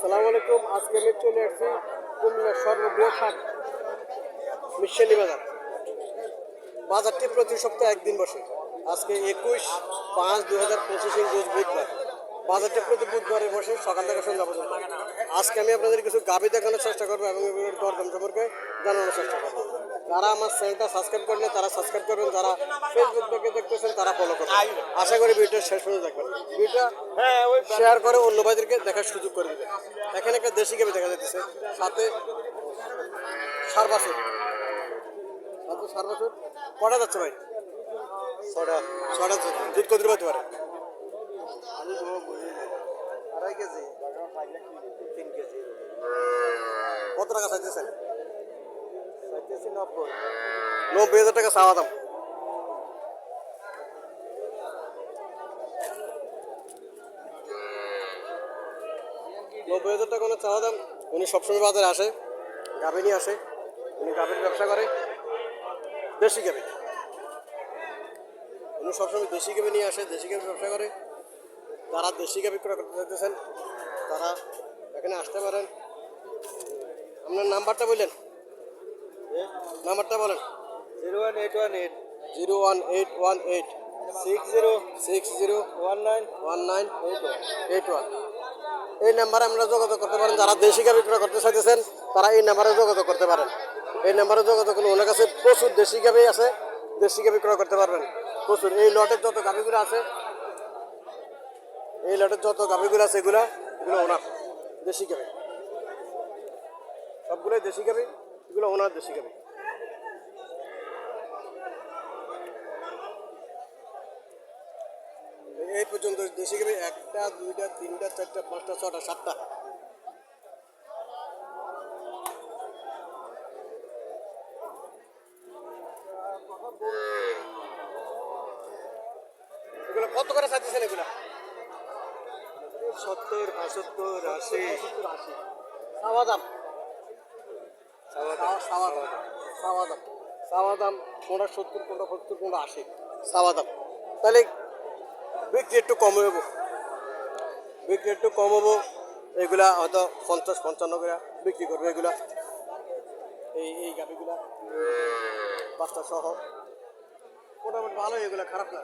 আসসালামু আলাইকুম। আজকে আমি চলে আসছি কুমিল্লার সর্ববৃহৎ হাট, মিশালি বাজার। বাজারটি প্রতি সপ্তাহে একদিন বসে। আজকে একুশ পাঁচ দু হাজার পঁচিশে রোজ বুধবার। বাজারটি প্রতি বুধবারে বসে, সকাল থেকে সন্ধ্যা পর্যন্ত। আজকে আমি আপনাদের কিছু গাবি দেখানোর চেষ্টা করব এবং দরদাম সম্পর্কে জানানোর চেষ্টা করব। যারা আমার চ্যানেলটা সাবস্ক্রাইব করলে তারা সাবস্ক্রাইব করবেন। যারা ফেসবুক থেকে দেখতেছেন তারা ফলো করবেন। আশা করি ভিডিওটা শেষ পর্যন্ত দেখবেন। ভিডিওটা শেয়ার করে অন্য ভাইদেরকে দেখার সুযোগ করে দেবে এখানে একটা দেশি গেমে দেখা যাচ্ছে সাথে সার বাছুর সাথে সার বাছুর কটা যাচ্ছে ভাই? ছটা। ছটা যাচ্ছে। দুধ কত পাইতে পারে? আড়াই কেজি। তিন কেজি। কত টাকা চাইতেছেন? চাইতেছি নব্বই। নব্বই হাজার টাকা চাওয়া দাম। নব্বই হাজার টাকা কোনো চাওয়া দাম? উনি সবসময় বাজারে আসে, গাভী নিয়ে আসে, উনি গাভীর ব্যবসা করে। দেশি গাভী। উনি সবসময় দেশি গাভী নিয়ে আসে, দেশি গাভী ব্যবসা করে। যারা দেশি গাভী ক্রয় করতে চাইতেছেন, তারা এখানে আসতে পারেন। আপনার নাম্বারটা বললেন? নাম্বারটা বলেন। Zero one eight one eight. Zero one eight one eight. Six zero six zero one nine one nine eight one. Eight one এই নাম্বারে আমরা যোগাযোগ করতে পারেন। যারা দেশি গাভী ক্রয় করতে চাইতেছেন তারা এই নাম্বারে যোগাযোগ করতে পারেন। এই নাম্বারে যোগাযোগ করলে ওনার কাছে প্রচুর দেশি গাভী আছে দেশি গাভী ক্রয় করতে পারবেন। প্রচুর। এই লটের যত গাভীগুলো আছে এই লটের যত গাভীগুলো আছে এগুলা এগুলো ওনার দেশি গাভী সবগুলোই দেশি গাভী এগুলো ওনার দেশি গাভী এই পর্যন্ত দেশি গাভী একটা দুইটা তিনটা চারটা পাঁচটা ছটা সাতটা। এগুলো কত করে এগুলো? সত্তর পঁচাত্তর আশি। সাওয়া দাম? সাওয়া দাম সাওয়া দাম সাওয়া দাম কোনটা সত্তর কোনটা সত্তর কোনটা তাহলে বিক্রি একটু কম হব বিক্রি একটু কম হব এগুলা হয়তো পঞ্চাশ, পঞ্চান্ন করে বিক্রি করবে এগুলা। এই এই গাড়িগুলা বাচ্চা সহ। মোটামুটি ভালো এগুলা, খারাপ না।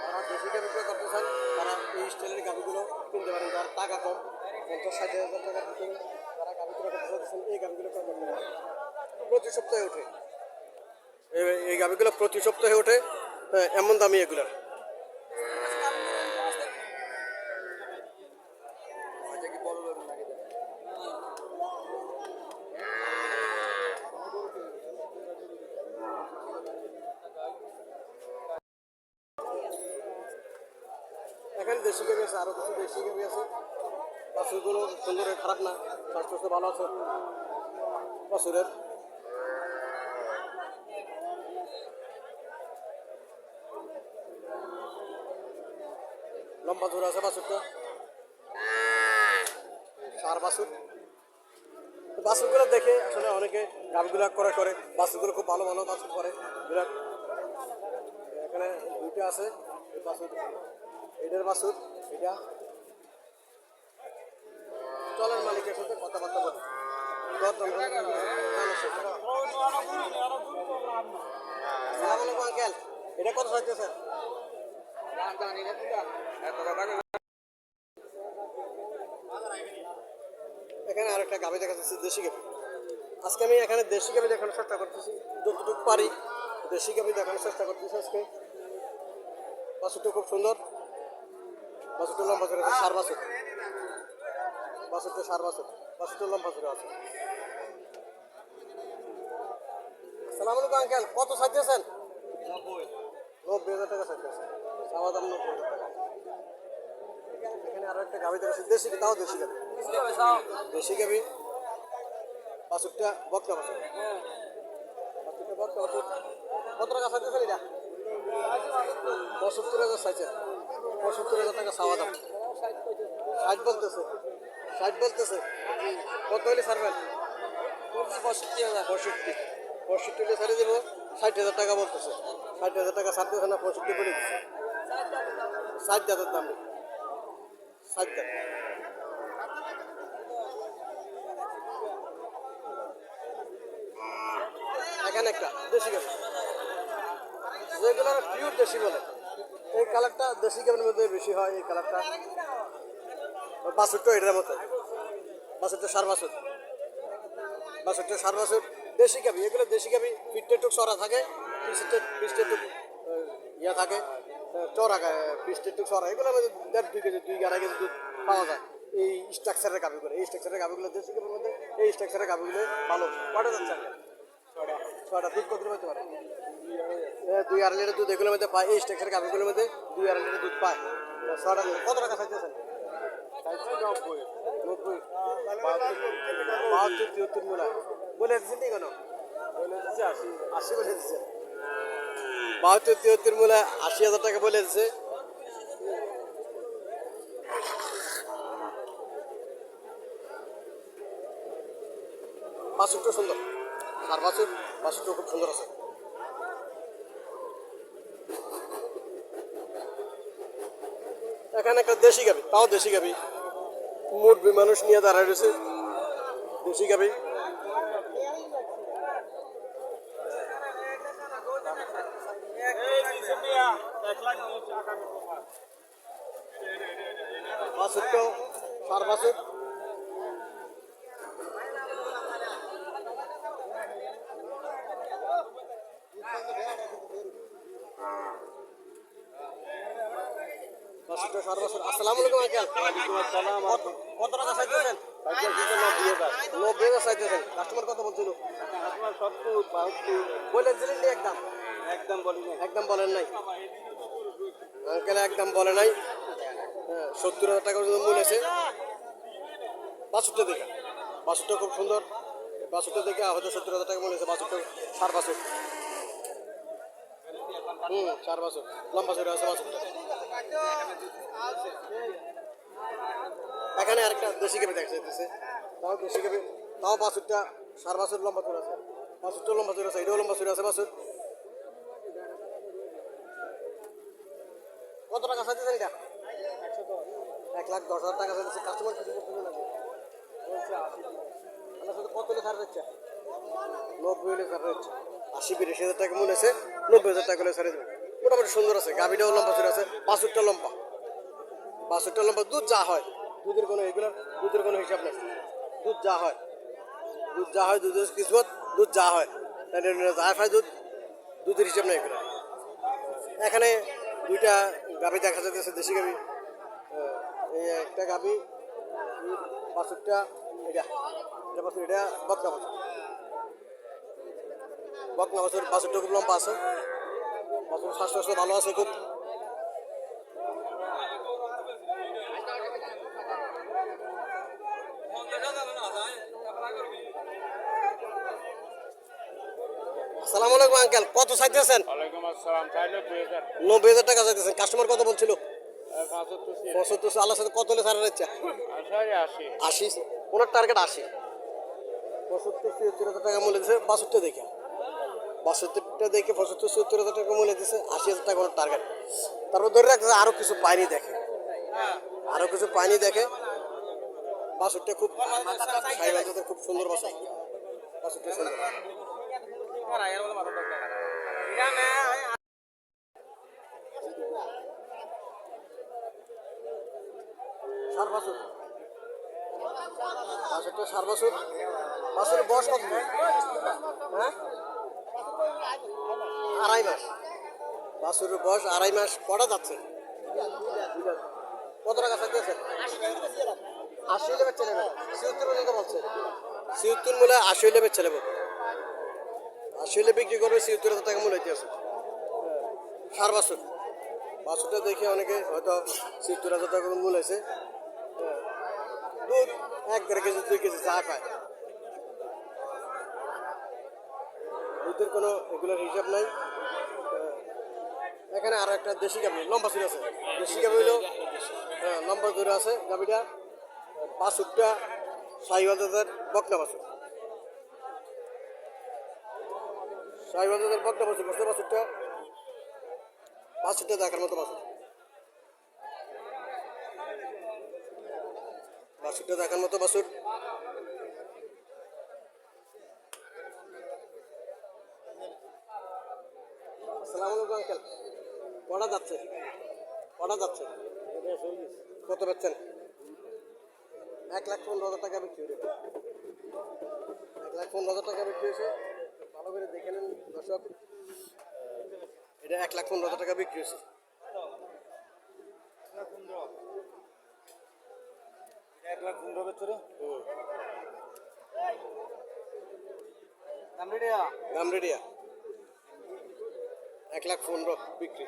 যারা দেশি গাড়ি ক্রয় করতে চান তারা এই স্টাইলের গাড়িগুলো কিনতে পারেন। যার টাকা কম, পঞ্চাশ, ষাট হাজার টাকার ভিতরে যারা গাড়ি ক্রয় করতে চাইতেছেন এই পারেন প্রতি সপ্তাহে ওঠে। এই- গাড়িগুলো প্রতি সপ্তাহে ওঠে হ্যাঁ, এমন দামি এগুলার। এখানে দেশি গাবি আছে আরও কিছু দেশি গাবি আছে। বাছুরগুলো সুন্দর খারাপ না। স্বাস্থ্য ভালো আছে। বাছুরের লম্বা জোর আছে বাছুরটা। সার বাছুর। তো বাছুরগুলো দেখে আসলে অনেকে গাবিগুলো করে করে। বাছুরগুলো খুব ভালো ভালো বাছুর করে। বিরাট এখানে দুইটা আছে। বাছুর এটার বাছুর এটা চলের মালিকের সাথে কথাবার্তা বলি। আসসালামু আলাইকুম আঙ্কেল, এটা কত এখানে আরেকটা গাভি দেখা যাচ্ছে দেশি গাভি। আজকে আমি এখানে দেশি গাভি দেখানোর চেষ্টা করতেছি। যতটুকু পারি দেশি গাভি দেখানোর চেষ্টা করতেছি আজকে। বাছুরটা খুব সুন্দর। বাছুরটা লম্বা সার বাছুর বাছুরটা সার বাছুর বাছুরটা লম্বা করে আছে। আসসালামু আলাইকুম, আঙ্কেল। কত চাইতেছেন? নব্বই হাজার টাকা চাইতেছেন। চাওয়া দাম নব্বই হাজার টাকা। এখানে আরও একটা গাভি দেখেছি দেশি তাও দেশি গাভি। দেশি গাভি। বাছুরটা বক্তা বাছুর। বাছুরটা বক্তা বাছুর। কত টাকা চাইতেছেন এটা? পঁচাত্তর হাজার চাইছেন। পঁচাত্তর হাজার টাকা চাওয়া দাম। ষাট বলতেছে। ষাট বলতেছে। কত হলে ছাড়বেন? পঁয়ষট্টি হাজার। পঁয়ষট্টি। পঁয়ষট্টি হলে ছাড়িয়ে দেবো ষাট হাজার টাকা বলতেছে। ষাট হাজার টাকা ছাড়তেছে না পঁয়ষট্টি বলে দিচ্ছে। ষাট হাজার দাম। ষাট হাজার। এখানে একটা দেশি গাভি। যেগুলো পিওর দেশি বলে। এই কালারটা দেশি গাভির মধ্যে বেশি হয় এই কালারটা বাছুরটা এটার মতো। বাছুরটা সার বাছুর বাছুরটা সার বাছুর দেশি গাভি, এগুলো দেশি গাভি পিঠটা একটু চড়া থাকে পিসটা পিসটা একটু ইয়া থাকে চড়া পিসটা একটু চড়া। এগুলো আমাদের দেড় দুই কেজি, দুই আড়াই কেজি দুধ পাওয়া যায়। এই স্ট্রাকচারের গাভিগুলো, এই স্ট্রাকচারের গাভিগুলো দেশি গাভির মধ্যে, এই স্ট্রাকচারের গাভিগুলো ভালো। কটা যাচ্ছে ছটা দুধ কত পেতে পারে? দুই আড়াই লিটার দুধ এগুলোর মধ্যে পায়। এই স্ট্রাকচারের গাভিগুলোর মধ্যে দুই আড়াই লিটার দুধ পায়। ছটা কত টাকা চাইতেছেন? নব্বই বাহাত্তর তিয়াত্তর আশি আশি হাজার টাকা বলে দিচ্ছে বাছুরটা সুন্দর আর বাছুর বাছুরটা খুব সুন্দর আছে এখানে একটা দেশি গাবি তাও দেশি গাবি মুরবি মানুষ নিয়ে দাঁড়ায় রয়েছে, দেশি গাবি বাছুরটাও সার বাছুর বাছুরটা সার বাছুর আসসালামু কত- কত টাকা চাইতেছেন? নব্বই হাজার চাইতেছেন। কাস্টমার কত বলছিল? বলে দিলেন একদম। একদম বলি একদম বলেন নাই। আঙ্কেল একদম বলে নাই। হ্যাঁ সত্তর হাজার টাকা পর্যন্ত মূল আছে। বাছুরটা দেখে বাছুরটা খুব সুন্দর। বাছুরটা দেখে হয়তো সত্তর হাজার টাকা মূল আছে। বাছুরটা সার বাছুর। হুম চার বছর। লম্বা চড়ে আছে বাছুরটা এখানে আরেকটা দেশি কেবে দেখা যাইতেছে। তাও দেশি কেবে তাও বাছুরটা সার বাছুর, লম্বা চড়ে আছে। বাছুরটা লম্বা চড়ে আছে, এটাও লম্বা চড়ে আছে, বাছুর। কত টাকা চাইতেছেন এটা? এক লাখ দশ হাজার টাকা চাইতেছে কাস্টমার কিছু আমার সাথে কত হলে ছাড় নব্বই হলে ছাড় আশি, বিরাশি হাজার টাকা মনে আছে, নব্বই হাজার টাকা হলে দেবে মোটামুটি সুন্দর আছে, গাভিটাও লম্বা চলে আছে বাছুরটা লম্বা। বাছুরটা লম্বা দুধ যা হয়। দুধের কোনো এগুলোর দুধের কোনো হিসাব নেই। দুধ যা হয়। দুধ যা হয়, দুধের কিসমত, দুধ যা হয়। তাই যা খায় দুধ। দুধের হিসাব নেই এগুলো। এখানে দুইটা গাভি দেখা যাচ্ছে দেশি গাভি। এই একটা গাভি বাছুরটা এটা। এটা বাছুর এটা বকনা বাছুর। বকনা বাছুর বাছুরটা খুব লম্বা আছে। বাছুর স্বাস্থ্য ভালো আছে, খুব আসসালামু আলাইকুম আঙ্কেল কত চাইতেছেন? নব্বই হাজার টাকা চাইতেছেন। কাস্টমার কত বলছিল? পাঁচাত্তর আল্লাহর সাথে কত হলে ছাড়া ইচ্ছা? আশি। ওনার টার্গেট আশি। পঁচাত্তর ছিয়াত্তর হাজার টাকা মূল্য দিছে। বাষট্টি দেখে। বাষট্টিটা দেখে পঁচাত্তর ছিয়াত্তর হাজার টাকা মূল্য দিছে। আশি হাজার টাকা ওনার টার্গেট তারপর ধরে রাখছে আরও কিছু পায়নি দেখে। আরও কিছু পায়নি দেখে। বাছুরটা খুব খুব সুন্দর বাছুর বাছুরটা সুন্দর। সার বাছুর বাছুরটা সার বাছুর। বাছুরের বয়স কত হ্যাঁ আড়াই মাস। বাছুরের বয়স আড়াই মাস। কটা যাচ্ছে কত টাকা চাইতেছেন আশি বলছে সিউত্তর মূলে আশি বেচে নেবে। হলে বিক্রি করবে সিউত্তর হাজার টাকা মূল্য আছে। সার বাছুর। বাছুরটা দেখে অনেকে হয়তো সিউত্তর হাজার টাকা মূল আছে দুধ এক দেড় কেজি, দুই কেজি চা খায় দুধের কোনো এগুলোর হিসাব নাই। এখানে আর একটা দেশি গাভি, লম্বা চুরি আছে। দেশি গাভি হইল হ্যাঁ লম্বা চুরি আছে গাভিটা। সাইবাল দাদার বকনা বাছুর। সাইবাল দাদার বকনা বাছুর বসে বাছুরটা বাছুরটা দেখার মতো বাছুর বাছুরটা দেখার মতো বাছুর আসসালামু আলাইকুম, আঙ্কেল। কটা যাচ্ছে? কটা যাচ্ছে? কত পাচ্ছেন? এক লাখ পনেরো হাজার টাকা বিক্রি এক লাখ পনেরো হাজার টাকা বিক্রি হয়েছে। ভালো করে দেখে নেন দর্শক এটা এক লাখ পনেরো হাজার টাকা বিক্রি হয়েছে। এক লাখ পনেরো বছরে হুম। দাম রেডিয়া? গামরেডিয়া এক লাখ পনেরো বিক্রি।